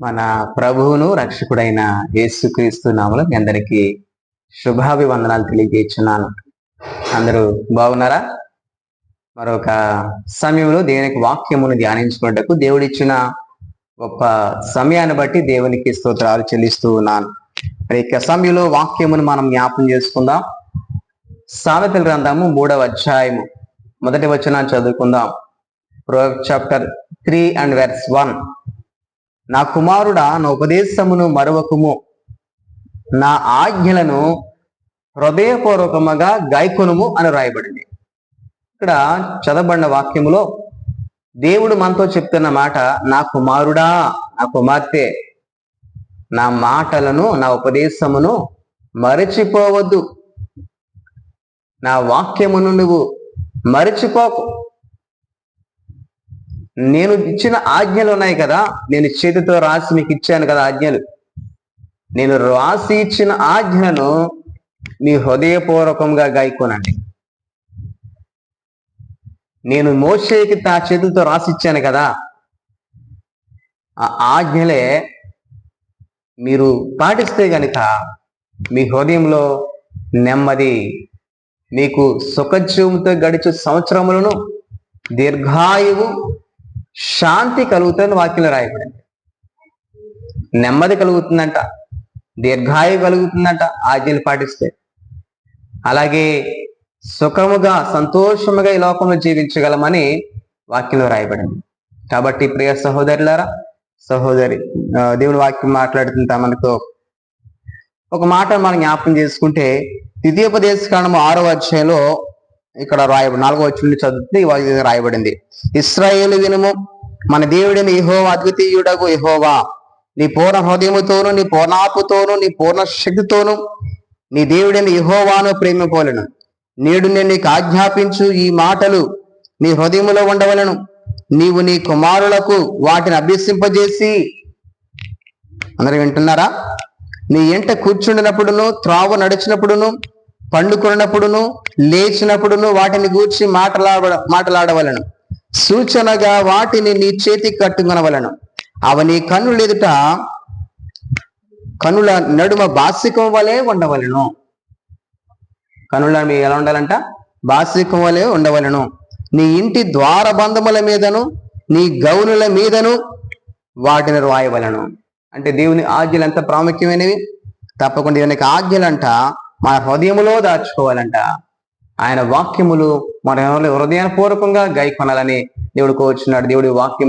మన ప్రభువును రక్షకుడైన యేసుక్రీస్తు నామలు మీ అందరికీ శుభాభివందనాలు తెలియజేస్తున్నాను. అందరూ బాగున్నారా? మరొక సమయంలో దేవునికి వాక్యమును ధ్యానించుకున్నటకు దేవుడిచ్చిన గొప్ప సమయాన్ని బట్టి దేవునికి స్తోత్రాలు చెల్లిస్తూ ఉన్నాను. మరి ఇక సమయంలో వాక్యమును మనం జ్ఞాపం చేసుకుందాం. సామెతల గ్రంథము మూడవ అధ్యాయము. మొదటి వచనాన్ని చదువుకుందాం. Chapter three and verse one. నా కుమారుడా నా ఉపదేశమును మరవకుము. నా ఆజ్ఞలను హృదయపూర్వకముగా గాయకొనుము అని రాయబడింది. ఇక్కడ చదవబడిన వాక్యములో దేవుడు మనతో చెప్తున్న మాట నా కుమారుడా నా కుమార్తె నా మాటలను నా ఉపదేశమును మరచిపోవద్దు. నా వాక్యమును నువ్వు మరచిపోకు. నేను ఇచ్చిన ఆజ్ఞలు ఉన్నాయి కదా నేను చేతితో రాసి మీకు ఇచ్చాను కదా ఆజ్ఞలు. నేను రాసి ఇచ్చిన ఆజ్ఞను మీ హృదయపూర్వకంగా గాయకోనండి. నేను మోసేకి నా చేతులతో రాసిచ్చాను కదా ఆ ఆజ్ఞలే మీరు పాటిస్తే గనుక మీ హృదయంలో నెమ్మది మీకు సుఖజీవంతో గడిచే సంవత్సరములను దీర్ఘాయువు శాంతి కలుగుతుందని వాక్యంలో రాయబడింది. నెమ్మది కలుగుతుందంట దీర్ఘాయు కలుగుతుందంట ఆజ్ఞలు పాటిస్తే. అలాగే సుఖముగా సంతోషముగా ఈ లోకంలో జీవించగలమని వాక్యంలో రాయబడింది. కాబట్టి ప్రియ సహోదరులారా సహోదరి దేవుని వాక్యం మాట్లాడుతుంటా మనతో ఒక మాట మనం జ్ఞాపకం చేసుకుంటే ద్వితీయోపదేశ కాండము ఆరో అధ్యాయంలో ఇక్కడ రాయబడి నాలుగో వచ్చి చదువుతుంది ఈ రాయబడింది. ఇస్రాయేల్ వినుము మన దేవుడిని ఇహోవా అద్వితీయుడగు ఇహోవా నీ పూర్ణ హృదయముతోను నీ పూర్ణాపుతోను నీ పూర్ణ శక్తితోను నీ దేవుడిని ఇహోవాను ప్రేమిపోలేను నేడు నేను నీకు ఆజ్ఞాపించు ఈ మాటలు నీ హృదయములో ఉండవలను. నీవు నీ కుమారులకు వాటిని అభ్యసింపజేసి అందరూ వింటున్నారా? నీ ఎంట కూర్చుండినప్పుడును త్రావు నడిచినప్పుడును పండుకున్నప్పుడును లేచినప్పుడును వాటిని గూర్చి మాటలాడ మాటలాడవలను. సూచనగా వాటిని నీ చేతికి కట్టుకొనవలను. అవ నీ కన్నులు ఎదుట కనుల నడుమ బాసికం వలె ఉండవలను. కనుల మీ ఎలా ఉండాలంట? బాసికం వలె ఉండవలను. నీ ఇంటి ద్వార బంధముల మీదను నీ గౌనుల మీదను వాటిని రాయవలను. అంటే దేవుని ఆజ్ఞలు ఎంత ప్రాముఖ్యమైనవి? తప్పకుండా దేవునికి ఆజ్ఞలంట మన హృదయములో దాచుకోవాలంట. ఆయన వాక్యములు మన హృదయపూర్వకంగా గై కొనాలని దేవుడు కోరుచున్నాడు. దేవుడి వాక్యం